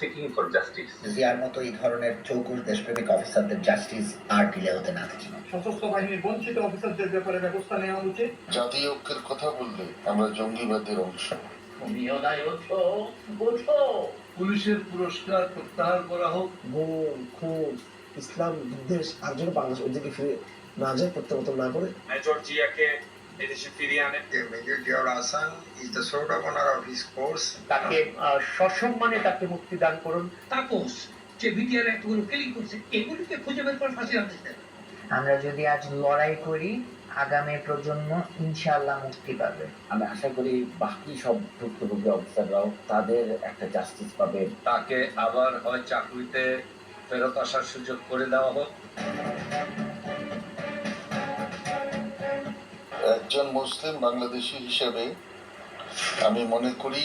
seeking for justice. জিয়ার মতো এই ধরনের চৌকুশ দেশপ্রেমিক অফিসারদের জাস্টিস আর ডিলে হতে না দেখি। সশস্ত্র বাহিনীর বঞ্চিত অফিসারদের ব্যাপারে ব্যবস্থা নেওয়া উচিত। জাতীয় ঐক্যের কথা বললে আমরা জঙ্গিবাদের অংশ। তুমিও নাই ওঠো ওঠো পুলিশের পুরস্কার প্রত্যাহার করা হোক। গুম খুন ইসলাম বিদ্বেষ আর যেন বাংলাদেশ ওইদিকে ফিরে না যায় প্রত্যাবর্তন না করে। মেজর জিয়াকে এদেশে ফিরিয়ে. তাকে সসম্মানে তাকে মুক্তি দান করুন। তাপস যে বিটিআর এতগুলো ক্লিক করছে এগুলিকে খুঁজে বের করে ফাঁসি আমরা যদি আজ লড়াই করি আগামী প্রজন্ম ইনশাআল্লাহ মুক্তি পাবে। আমি আশা করি বাকি সব ভুক্তভোগী অফিসাররাও তাদের একটা জাস্টিস পাবে। তাকে আবার হয় চাকরিতে ফেরত আসার সুযোগ করে দেওয়া হোক। একজন মুসলিম বাংলাদেশি হিসেবে আমি মনে করি